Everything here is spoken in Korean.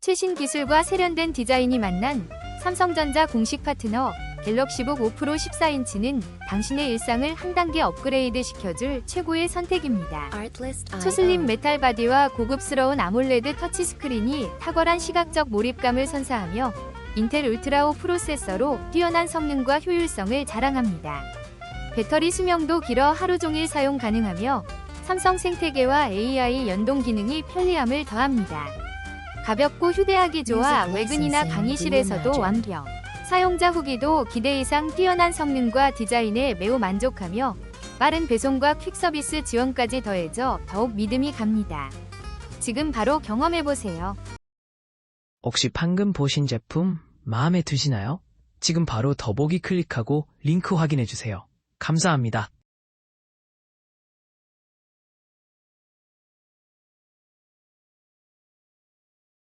최신 기술과 세련된 디자인이 만난 삼성전자 공식 파트너 갤럭시북 5 프로 14인치는 당신의 일상을 한 단계 업그레이드 시켜줄 최고의 선택입니다. 초슬림 메탈 바디와 고급스러운 아몰레드 터치 스크린이 탁월한 시각적 몰입감을 선사하며 인텔 울트라 5 프로세서로 뛰어난 성능과 효율성을 자랑합니다. 배터리 수명도 길어 하루 종일 사용 가능하며 삼성 생태계와 AI 연동 기능이 편리함을 더합니다. 가볍고 휴대하기 좋아 외근이나 강의실에서도 완벽. 사용자 후기도 기대 이상 뛰어난 성능과 디자인에 매우 만족하며 빠른 배송과 퀵 서비스 지원까지 더해져 더욱 믿음이 갑니다. 지금 바로 경험해보세요. 혹시 방금 보신 제품 마음에 드시나요? 지금 바로 더보기 클릭하고 링크 확인해주세요. 감사합니다.